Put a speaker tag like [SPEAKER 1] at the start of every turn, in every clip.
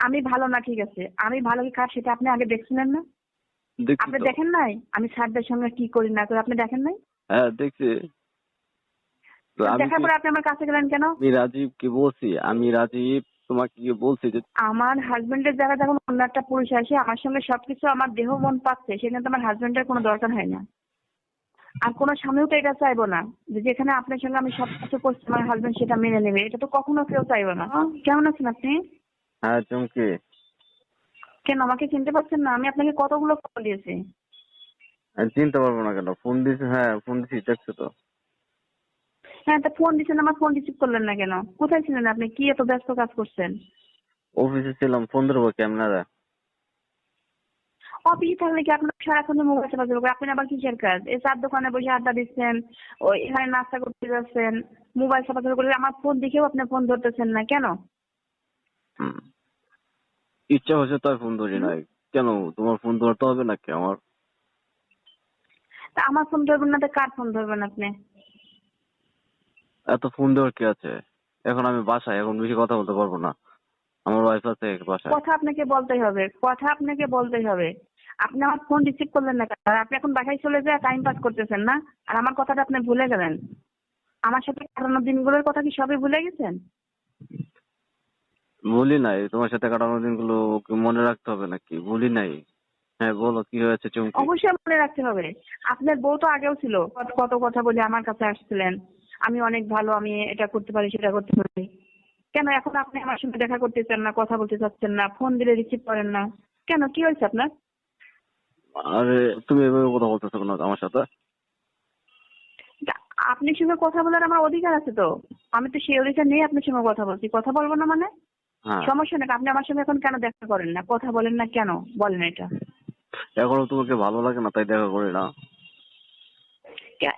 [SPEAKER 1] আমি ভালো না ঠিক আছে। আমি ভালো কি খারাপ সেটা আপনি আগে দেখছিলেন না। আপনি দেখেন নাই? আমি স্যারদের সঙ্গে কি করি না করি আপনি দেখেন নাই?
[SPEAKER 2] হ্যাঁ দেখছি।
[SPEAKER 1] দেখার পরে আপনি আমার কাছে গেলেন কেন?
[SPEAKER 2] আমি রাজীবকে বলছি আমি রাজীব তোমাকে কি বলছি যে
[SPEAKER 1] আমার হাজবেন্ডের জায়গায় যখন অন্য একটা পুরুষ আসে আমার সঙ্গে সবকিছু আমার দেহ মন পাচ্ছে সেখানে তো আমার হাজবেন্ডের কোনো দরকার হয় না। আর কোনো স্বামীও তো এটা চাইব না যে যেখানে আপনার সঙ্গে আমি সবকিছু করছি আমার হাজবেন্ড সেটা মেনে নেবে এটা তো কখনো কেউ চাইব না। কেমন আছেন আপনি?
[SPEAKER 2] হ্যাঁ চমকে।
[SPEAKER 1] কেন? আমাকে চিনতে পারছেন না। আমি আপনাকে কতগুলো ফোন দিয়েছি?
[SPEAKER 2] চিনতে পারব না কেন? ফোন দিছি হ্যাঁ ফোন দিছি দেখছ তো।
[SPEAKER 1] হ্যাঁ তা ফোন দিচ্ছেন আমার ফোন রিসিভ করলেন না কেন? কোথায় ছিলেন আপনি? কি এত ব্যস্ত কাজ করছেন?
[SPEAKER 2] অফিসে ছিলাম ফোন ধরবো ক্যামেরা
[SPEAKER 1] অফিসে থাকলে কি আপনার সারাক্ষণ মোবাইল চালাচল করে আপনি আবার কিসের কাজ? এই চার দোকানে বসে আড্ডা দিচ্ছেন ওই এখানে নাস্তা করতে যাচ্ছেন মোবাইল চালাচল করে আমার ফোন দেখেও আপনি ফোন ধরতেছেন না কেন।
[SPEAKER 2] ইচ্ছা হচ্ছে তাই ফোন ধরি নাই। কেন? তোমার ফোন ধরতে হবে নাকি আমার?
[SPEAKER 1] তা আমার ফোন ধরবেন না তো কার ফোন ধরবেন আপনি?
[SPEAKER 2] এত ফোন দেওয়ার কি আছে? এখন আমি বাসায় এখন বেশি কথা বলতে পারব না। আমার ওয়াইফ আছে বাসায়।
[SPEAKER 1] কথা আপনাকে বলতেই হবে কথা আপনাকে বলতেই হবে। আপনি আমার ফোন রিসিভ করলেন না কেন? আর আপনি এখন বাসায় চলে যায় টাইম পাস করতেছেন না? আর আমার কথাটা আপনি ভুলে গেলেন? আমার সাথে কাটানো দিনগুলোর কথা কি সবই ভুলে গেছেন?
[SPEAKER 2] ভুলি নাই তোমার সাথে কাটানো দিনগুলো মনে রাখতে হবে নাকি? ভুলি নাই? হ্যাঁ বলো কি হয়েছে চুমকি?
[SPEAKER 1] অবশ্যই মনে রাখতে হবে। আপনার বউ তো আগেও ছিল। কত- কত কথা বলে আমার কাছে আসছিলেন। আমি অনেক ভালো আমি এটা করতে পারি সেটা করতে পারি। কেন এখন আপনি আমার সঙ্গে দেখা করতে চান না কথা বলতে চাচ্ছেন না ফোন দিলে রিসিভ করেন না? কেন কি হয়েছে আপনার?
[SPEAKER 2] আরে তুমি এভাবে কথা বলতেছো কেন আমার সাথে?
[SPEAKER 1] তা আপনার সঙ্গে কথা বলার আমার অধিকার আছে তো। আমি তো সেই অধিকার নিয়ে আপনার সঙ্গে কথা বলছি। কথা বলব না মানে? সমস্যা নেই আপনি আমার সঙ্গে এখন কেন দেখা করেন না? কথা বলেন না কেন? বলেন এটা।
[SPEAKER 2] এখনও তোমাকে ভালো লাগে না তাই দেখা করি না।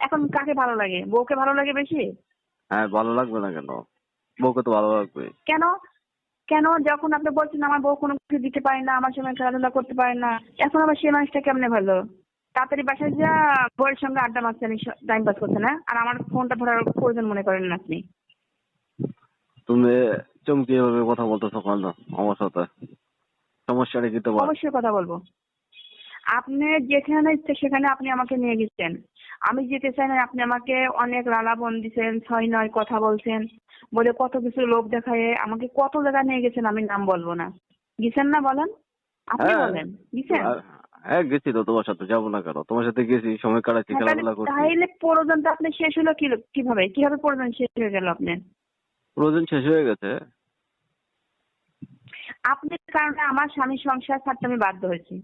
[SPEAKER 1] এখন কাকে ভালো লাগে? বউকে ভালো লাগে বেশি?
[SPEAKER 2] হ্যাঁ ভালো লাগবে না কেন? বউকে তো ভালো লাগবে।
[SPEAKER 1] কেন? কেন? যখন আপনি বলছেন আমার বউ কোনো কিছু দিতে পারে না আমার সঙ্গে খেলাধুলা করতে পারে না এখন আবার সেই মানুষটা কেমনে ভালো? তাড়াতাড়ি বাসায় যা বউয়ের সঙ্গে আড্ডা মারছেন টাইম পাস করছেন না আর আমার ফোনটা ধরার প্রয়োজন মনে করেন না আপনি।
[SPEAKER 2] তুমি চমকি এভাবে কথা বলতেছো কেন? আমার সাথে। সমস্যাটা কি তোমার?
[SPEAKER 1] অবশ্যই কথা বলব। আপনি যেখানে ইচ্ছে সেখানে আপনি আমাকে নিয়ে গেছেন। আমি যেতে চাই না আপনি আমাকে অনেক লালাবন দিছেন ছয় নয় কথা বলছেন। বলে কত কিছু লোক দেখায় আমাকে কত জায়গায় নিয়ে গেছেন আমি নাম বলব না। গেছেন না বলেন? আপনি
[SPEAKER 2] হ্যাঁ।
[SPEAKER 1] বলেন। গেছেন?
[SPEAKER 2] হ্যাঁ গেছি তো তোমার সাথে যাব না কেন? তোমার সাথে গেছি সময় কাটাচ্ছি
[SPEAKER 1] হ্যাঁ,
[SPEAKER 2] খেলাধুলা করছি।
[SPEAKER 1] তাহলে প্রয়োজনটা আপনি শেষ হলো কি কীভাবে? কীভাবে প্রয়োজন শেষ হয়ে গেল আপনার?
[SPEAKER 2] প্রয়োজন শেষ হয়ে গেছে।
[SPEAKER 1] আপনার কারণে আমার স্বামীর সংসার ছাড়তে আমি বাধ্য হয়েছি।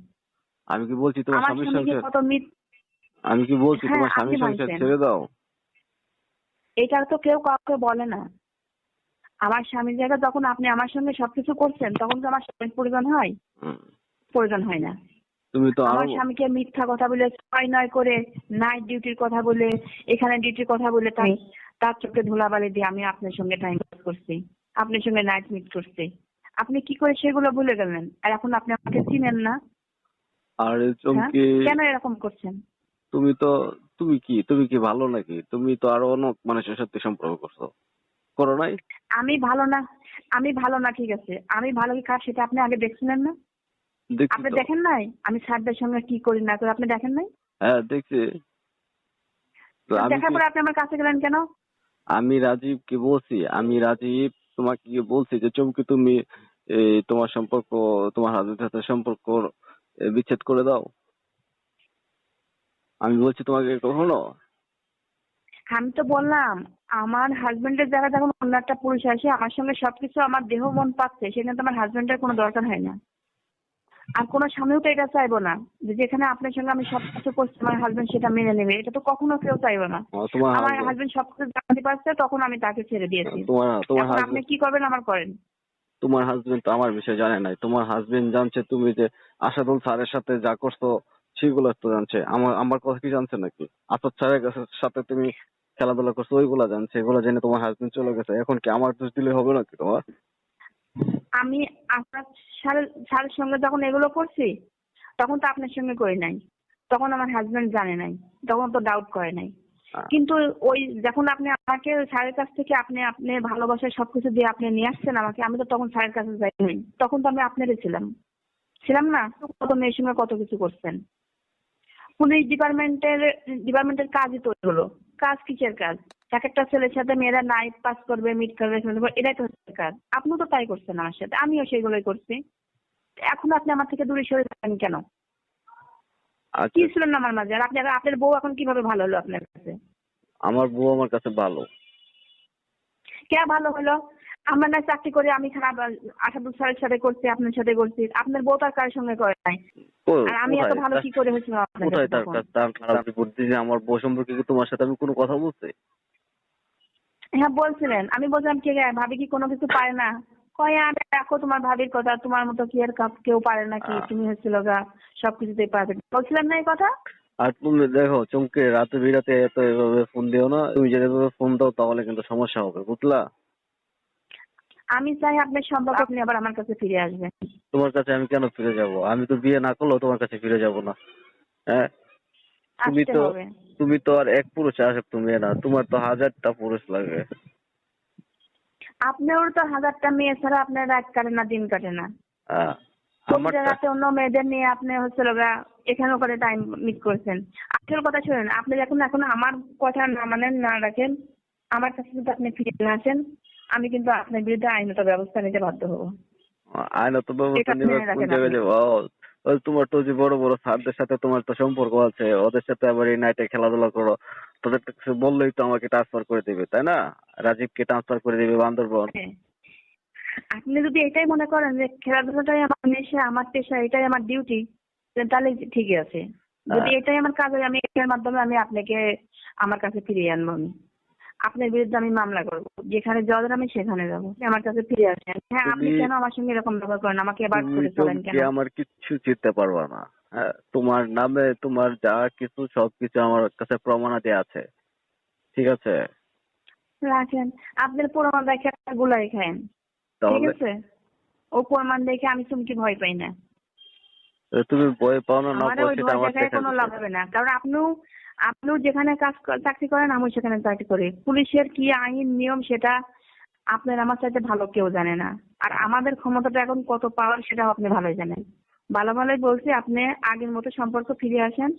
[SPEAKER 2] আমি কি বলছি তোমার স্বামীর সংসার? আমি কি বলছি
[SPEAKER 1] হ্যাঁ,
[SPEAKER 2] তোমার স্বামীর সংসার ছেড়ে দাও।
[SPEAKER 1] এটা তো কেউ কাউকে বলে না। আমার স্বামীর জায়গায় যখন আপনি আমার সঙ্গে সবকিছু করছেন তখন তো আমার স্বামীর প্রয়োজন হয়। প্রয়োজন হয় না।
[SPEAKER 2] তুমি তো
[SPEAKER 1] আমার স্বামীকে মিথ্যা কথা বলে ছয় নয় করে নাইট ডিউটির কথা বলে এখানে ডিউটির কথা বলে তাই তার চোখে ধুলাবালি দিয়ে আমি আপনার সঙ্গে টাইম পাস করছি। আপনার সঙ্গে নাইট মিট করছি। আপনি কি করে সেগুলো ভুলে গেলেন? আর এখন আপনি আমাকে চিনেন না।
[SPEAKER 2] আর
[SPEAKER 1] হ্যাঁ?
[SPEAKER 2] চমকি
[SPEAKER 1] কেন এরকম করছেন?
[SPEAKER 2] তুমি তো তুমি কি তুমি কি ভালো নাকি? তুমি তো আরও অনেক মানুষের সাথে সম্পর্ক করছ। করো নাই?
[SPEAKER 1] আমি ভালো না। আমি ভালো না ঠিক আছে। আমি ভালো কি খারাপ সেটা আপনি আগে দেখছিলেন না? আপনি দেখেন নাই? আমি স্যারদের সঙ্গে কি করি না করি আপনি দেখেন নাই?
[SPEAKER 2] হ্যাঁ দেখছি।
[SPEAKER 1] দেখার পরে আপনি আমার কাছে গেলেন কেন?
[SPEAKER 2] আমি রাজীব রাজীবকে বলছি, আমি রাজীব তোমাকে বলছি যে, চমকি তুমি তোমার সম্পর্ক, তোমার হাজবেন্ডের সাথে সম্পর্ক বিচ্ছেদ করে দাও। আমি বলছি তোমাকে কখনো?
[SPEAKER 1] আমি তো বললাম, আমার হাজবেন্ডের জায়গায় যখন অন্য একটা পুরুষ আসে, আমার সঙ্গে সবকিছু আমার দেহ মন পাচ্ছে সেখানে তো আমার হাজবেন্ডের কোনো দরকার হয় না। আর কোনো স্বামীও তো এটা চাইব না যে যেখানে আপনার সঙ্গে আমি সবকিছু করছি আমার হাজবেন্ড সেটা মেনে নেবে। এটা তো কখনো কেউ চাইব না। আমার হাজবেন্ড সবকিছু জানতে পারছে তখন আমি তাকে ছেড়ে দিয়েছি। আপনি কি করবেন আমার করেন।
[SPEAKER 2] তোমার হাজবেন্ড তো আমার বিষয়ে জানে নাই। তোমার হাজবেন্ড জানছে তুমি যে আসাদুল স্যারের সাথে যা করছ সেগুলো তো জানছে। আমার আমার কথা কি জানছে নাকি? আসাদ স্যারের সাথে তুমি খেলাধুলা করছ ওইগুলা জানছে। এগুলো জেনে তোমার হাজবেন্ড চলে গেছে। এখন কি আমার দোষ দিলে হবে নাকি তোমার?
[SPEAKER 1] আমি আপনার স্যারের সঙ্গে যখন এগুলো করছি তখন তো আপনার সঙ্গে করি নাই। তখন আমার হাজবেন্ড জানে নাই। তখন তো ডাউট করে নাই। কিন্তু ওই যখন আপনি আমাকে স্যারের কাছ থেকে আপনি আপনি ভালোবাসায় সবকিছু দিয়ে আপনি নিয়ে আসছেন আমাকে আমি তো তখন স্যারের কাছে যাইনি। তখন তো আমি আপনারই ছিলাম। ছিলাম না? কত মেয়ের সঙ্গে কত কিছু করছেন? পুলিশ ডিপার্টমেন্টের ডিপার্টমেন্টের কাজই তো হলো কাজ কিসের কাজ? এক একটা ছেলের সাথে মেয়েরা নাইট পাস করবে মিট করবে এটাই তো হচ্ছে কাজ আপনিও তো তাই করছেন আমার সাথে আমিও সেগুলোই করছি। এখন আপনি আমার থেকে দূরে সরে যাবেন কেন?
[SPEAKER 2] আচ্ছা।
[SPEAKER 1] কি ছিলেন না আমার মাঝে? আর আপনি আপনার বউ এখন কীভাবে ভালো হলো আপনার কাছে?
[SPEAKER 2] আমার বউ আমার কাছে ভালো।
[SPEAKER 1] কে ভালো হলো? আমরা না চাকরি করে আমি খারাপ আসাদুল স্যারের সাথে করছি আপনার সাথে করছি। আপনার বউ তার কার সঙ্গে করে নাই। আর আমি এত ভালো কি করে হয়েছিল আপনার
[SPEAKER 2] কোথায় তার খারাপ দিয়েছে আমার বউ সম্পর্কে তোমার সাথে আমি কোনো কথা বলছি?
[SPEAKER 1] হ্যাঁ বলছিলেন। আমি বলছিলাম আছে ভাবি কি কোনো কিছু পারে না? কয় আর দেখো তোমার ভাবির কথা তোমার মতো কি আর কেউ পারে নাকি। তুমি হচ্ছিল গা সবকিছুতেই পারবে। বলছিলেন না এই কথা?
[SPEAKER 2] আর তুমি দেখো চমকে রাতে বিরাতে এত এভাবে ফোন দিও না তুমি যদি এভাবে ফোন দাও তাহলে কিন্তু সমস্যা হবে বুঝলা?
[SPEAKER 1] আমি চাই আপনার সম্পর্ক আপনি আবার আমার কাছে ফিরে আসবেন।
[SPEAKER 2] তোমার কাছে আমি কেন ফিরে যাব? আমি তো বিয়ে না করলেও তোমার কাছে ফিরে যাব না। হ্যাঁ? তুমি তো তুমি তো আর এক পুরুষে আসক্ত মেয়ে না। তোমার তো হাজারটা পুরুষ লাগে
[SPEAKER 1] আপনারও তো হাজারটা মেয়ে ছাড়া আপনার রাত কাটে না দিন কাটে না।
[SPEAKER 2] আমারটা
[SPEAKER 1] অন্য মেয়েদের নিয়ে আপনি হচ্ছে লগা এখানেও করে টাইম মিট করছেন। আসল কথা শুনেন আপনি যখন এখন আমার কথা না মানেন না রাখেন আমার কাছে কিন্তু আপনি ফিরে না আসেন আমি কিন্তু আপনার বিরুদ্ধে আইনত ব্যবস্থা নিতে বাধ্য হব।
[SPEAKER 2] আইনত ব্যবস্থা নিবে কোন জায়গায়। যাব? তোমার তো যে বড় বড় স্যারদের সাথে তোমার তো সম্পর্ক আছে ওদের সাথে আবার এই নাইটে খেলাধুলা করো তোদের কাছে বললেই তো আমাকে ট্রান্সফার করে দেবে তাই না রাজীবকে ট্রান্সফার করে দেবে বান্দরবন
[SPEAKER 1] হ্যাঁ। আপনি যদি এটাই মনে করেন যে খেলাধুলাটাই আমার নেশা আমার পেশা এটাই আমার ডিউটি তাহলে ঠিকই আছে যদি
[SPEAKER 2] হ্যাঁ।
[SPEAKER 1] এটাই আমার কাজ হয় আমি এটার মাধ্যমে আমি আপনাকে আমার কাছে ফিরিয়ে আনব আমি আপনার বিরুদ্ধে আমি মামলা করব। যেখানে যাওয়ার আমি সেখানে যাব। আমার কাছে ফিরে আসেন। হ্যাঁ আপনি কেন আমার সঙ্গে এরকম ব্যবহার করেন? আমাকে এবার করে চলেন কেন?
[SPEAKER 2] আমার কিচ্ছু চিনতে পারবা না। হ্যাঁ তোমার নামে তোমার যা কিছু সবকিছু আমার কাছে প্রমাণাদি আছে। ঠিক আছে?
[SPEAKER 1] রাখেন। আপনার প্রমাণ দেখে একটা গুলাই খায়েন। ঠিক আছে? ও প্রমাণ দেখে আমি চুমকি ভয় পাই না।
[SPEAKER 2] তুমি ভয় পাও না না সেটা আমার
[SPEAKER 1] কোনো লাভ হবে না। কারণ আপনিও আপনিও যেখানে কাজ চাকরি করেন, আমিও সেখানে চাকরি করি। পুলিশের কি আইন, নিয়ম সেটা আপনার আমার চাইতে ভালো কেউ জানে না। আর আমাদের ক্ষমতাটা এখন কত পাওয়ার সেটাও আপনি ভালোই জানেন। ভালো ভালোই বলছি, আপনি আগের মতো সম্পর্ক ফিরে আসেন,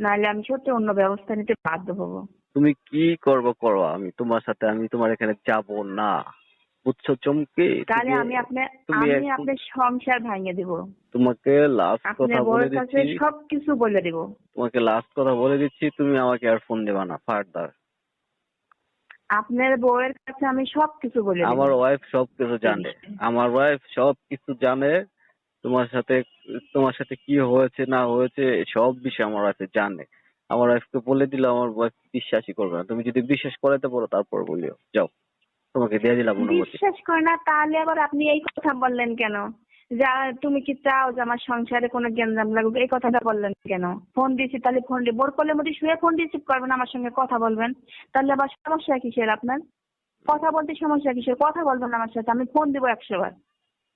[SPEAKER 1] নাহলে আমি সত্যি অন্য ব্যবস্থা নিতে বাধ্য হব।
[SPEAKER 2] তুমি কি করব করো? আমি তোমার সাথে, আমি তোমার এখানে যাব না। বুঝছ চমকে
[SPEAKER 1] তাহলে আমি আপনি আমি আপনার সংসার ভাঙিয়ে দিব।
[SPEAKER 2] তোমাকে লাস্ট কথা
[SPEAKER 1] আপনার
[SPEAKER 2] বলে
[SPEAKER 1] কাছে
[SPEAKER 2] দিচ্ছি।
[SPEAKER 1] সবকিছু বলে দিব।
[SPEAKER 2] তোমাকে লাস্ট কথা বলে দিচ্ছি তুমি আমাকে আর ফোন দেবা না ফার্দার
[SPEAKER 1] আপনার বউয়ের কাছে আমি সবকিছু বলে দিব।
[SPEAKER 2] আমার ওয়াইফ সবকিছু জানে। আমার ওয়াইফ সবকিছু জানে তোমার সাথে তোমার সাথে কি হয়েছে না হয়েছে সব বিষয় আমার ওয়াইফ জানে। আমার ওয়াইফকে বলে দিলে আমার ওয়াইফ বিশ্বাসই করবে না। তুমি যদি বিশ্বাস করাতে পারো তারপর বলিও। যাও। তোমাকে দিয়ে দিলাম অনুমতি।
[SPEAKER 1] বিশ্বাস করে না তাহলে আবার আপনি এই কথা বললেন কেন? যা তুমি কি চাও যে আমার সংসারে কোনো গ্যাঞ্জাম লাগুক এই কথাটা বললেন কেন? ফোন দিয়েছি তাহলে ফোন বোর করলে মধ্যে শুয়ে ফোন রিসিভ করবেন আমার সঙ্গে কথা বলবেন। তাহলে আবার সমস্যা কিসের আপনার? কথা বলতে সমস্যা কিসের? কথা বলবেন আমার সাথে আমি ফোন দিব একশো বার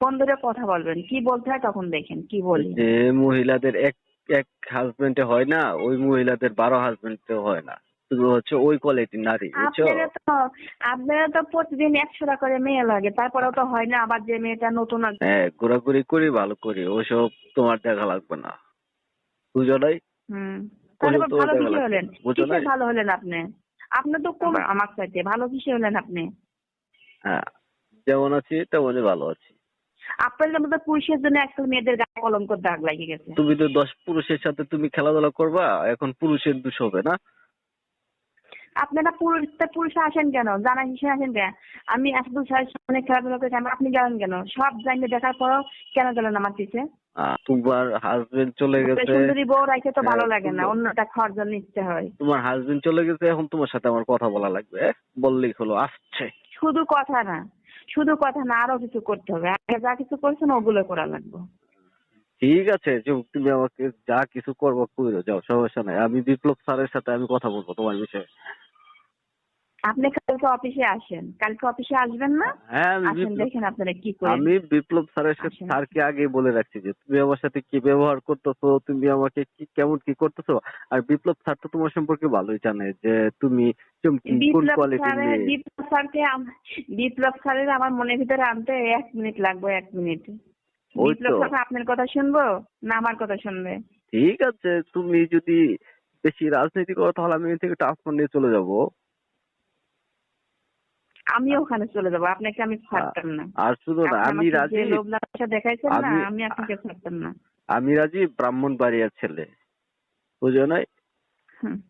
[SPEAKER 1] ফোন ধরে কথা বলবেন কি বলতে হয় তখন দেখেন কি বলি।
[SPEAKER 2] যে মহিলাদের এক এক হাজবেন্ডে হয় না ওই মহিলাদের বারো হাজবেন্ডে হয় না। তুমি হচ্ছে ওই কোয়ালিটির নারী বুঝছ?
[SPEAKER 1] আপনারা তো আপনারা তো প্রতিদিন একশোটা করে মেয়ে লাগে তারপরেও তো হয় না আবার যে মেয়েটা নতুন আছে
[SPEAKER 2] হ্যাঁ ঘোরাঘুরি করি ভালো করি ওসব তোমার দেখা লাগবে না। বুঝো নাই?
[SPEAKER 1] হুম। ভালো কিসে হলেন। কিসে ভালো হলেন আপনি? আপনি তো কম আমার চাইতে ভালো কিসে হলেন আপনি।
[SPEAKER 2] হ্যাঁ যেমন আছি তেমনই ভালো আছি।
[SPEAKER 1] আপনাদের মতো পুরুষের জন্য আজকাল মেয়েদের গায়ে কলঙ্ক দাগ লাগিয়ে গেছে।
[SPEAKER 2] তুমি তো দশ পুরুষের সাথে তুমি খেলাধুলা করবা এখন পুরুষের দোষ হবে না।
[SPEAKER 1] আপনারা পুরুষ পুরুষে আসেন কেন? জানা হিসেবে আসেন কেন? আমি আসাদুল স্যারের সামনে খেলাধুলা করে আপনি গেলেন কেন? সব জানিয়ে দেখার পরও কেন গেলেন আমার পিছে?
[SPEAKER 2] তোমার হাজবেন্ড চলে গেছে।
[SPEAKER 1] সুন্দরী বউ রাখে তো ভালো
[SPEAKER 2] হ্যাঁ,
[SPEAKER 1] লাগে না। অন্যটা খাওয়ার জন্য ইচ্ছে হয়।
[SPEAKER 2] তোমার হাজবেন্ড চলে গেছে এখন তোমার সাথে আমার কথা বলা লাগবে এহ, বললেই হলো আসছে।
[SPEAKER 1] শুধু কথা না শুধু কথা না আরও কিছু করতে হবে। আগে যা কিছু করছেন ওগুলো করা লাগবে।
[SPEAKER 2] ঠিক আছে যে তুমি আমাকে যা কিছু করব করো যাও সমস্যা নাই। আমি বিপ্লব স্যারের সাথে আমি কথা বলব তোমার বিষয়ে।
[SPEAKER 1] আপনি কালকে অফিসে আসেন। কালকে অফিসে আসবেন না?
[SPEAKER 2] হ্যাঁ
[SPEAKER 1] আসেন দেখেন আপনারা কি করেন।
[SPEAKER 2] আমি বিপ্লব স্যারের সাথে। স্যারকে আগে বলে রাখছি যে তুমি আমার সাথে কি ব্যবহার করতেছো তুমি আমাকে কি কেমন কি করতেছো? আর বিপ্লব স্যার তো তোমার সম্পর্কে ভালোই জানে যে তুমি কোন মেয়ে?
[SPEAKER 1] বিপ্লব স্যারকে বিপ্লব স্যারের আমার মনের ভিতরে আনতে এক মিনিট লাগবে এক মিনিট।
[SPEAKER 2] ওই
[SPEAKER 1] বিপ্লব
[SPEAKER 2] তো
[SPEAKER 1] আপনার কথা শুনব না আমার কথা শুনবে?
[SPEAKER 2] ঠিক আছে তুমি যদি বেশি রাজনীতি করো তাহলে আমি থেকে ট্রান্সফার নিয়ে চলে যাব।
[SPEAKER 1] আমি ওখানে চলে যাব আপনাকে আমি ছাড়তাম না।
[SPEAKER 2] আর শুধু না আমি রাজি
[SPEAKER 1] দেখাইছেন না
[SPEAKER 2] আমি-
[SPEAKER 1] আপনাকে ছাড়তাম না।
[SPEAKER 2] আমি রাজি ব্রাহ্মণ বাড়িয়ার ছেলে। বুঝো নাই?
[SPEAKER 1] হুম।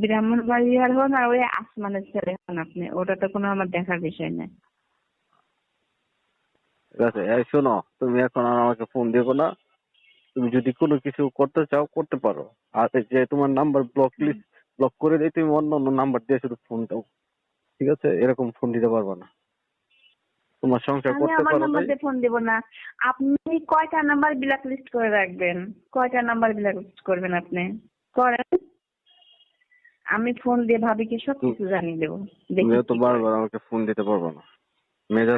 [SPEAKER 1] ব্রাহ্মণ বাড়িয়ার হন আর ওই আসমানের ছেলে হন আপনি ওটা তো কোনো আমার দেখার বিষয় না।
[SPEAKER 2] ঠিক আছে এই শোনো তুমি এখন আর আমাকে ফোন দিও না। তুমি যদি কোনো কিছু করতে চাও করতে পারো। আর যে তোমার নাম্বার ব্লক লিস্ট ব্লক করে দিই তুমি অন্য অন্য নাম্বার দিয়ে শুধু ফোন দাও। ঠিক আছে? এরকম ফোন দিতে পারবে না। তোমার সংসার করতে পারো তাই?
[SPEAKER 1] দিয়ে ফোন দিব না। আপনি কয়টা নাম্বার ব্ল্যাক লিস্ট করে রাখবেন? কয়টা নাম্বার ব্ল্যাক লিস্ট করবেন আপনি? করেন। আমি ফোন দিয়ে ভাবিকে সব কিছু জানিয়ে দেবো। দেখি
[SPEAKER 2] তুমিও তো
[SPEAKER 1] কি।
[SPEAKER 2] বারবার আমাকে ফোন দিতে পারবে না।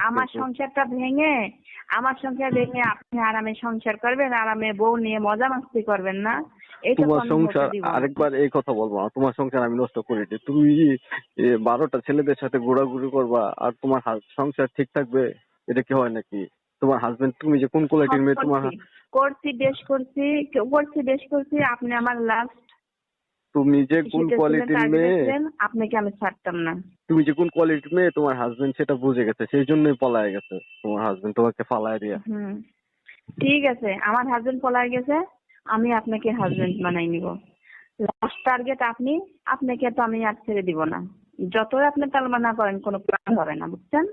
[SPEAKER 1] আমার সংসারটা ভেঙে আমার সংসার ভেঙে আপনি আরামে সংসার করবেন আরামে বউ নিয়ে মজা মাস্তি করবেন না।
[SPEAKER 2] তোমার সংসার আরেকবার এই কথা বলব না তোমার সংসার আমি নষ্ট করি নি। তুমি বারোটা ছেলেদের সাথে ঘোরাঘুরি করবা আর তোমার সংসার ঠিক থাকবে? এটা কি হয় নাকি? তোমার হাজবেন্ড তুমি যে কোন কোয়ালিটির মেয়ে তোমার
[SPEAKER 1] করছি, করছি বেশ করছি করছি বেশ করছি আপনি আমার লাস্ট
[SPEAKER 2] তুমি যে কোন কোয়ালিটির মেয়ে?
[SPEAKER 1] আপনাকে আমি ছাড়তাম না।
[SPEAKER 2] তুমি যে কোন কোয়ালিটির মেয়ে তোমার হাজবেন্ড সেটা বুঝে গেছে সেই জন্যই পলায় গেছে তোমার হাজবেন্ড তোমাকে ফালায় দিয়া।
[SPEAKER 1] হুম। ঠিক আছে আমার হাজবেন্ড পলায় গেছে আমি আপনাকে হাজবেন্ড বানাই নিব। লাস্ট টার্গেট আপনি আপনাকে তো আমি আর ছেড়ে দিব না। যতই আপনি তালবানা করেন কোনো প্ল্যান হবে না বুঝছেন?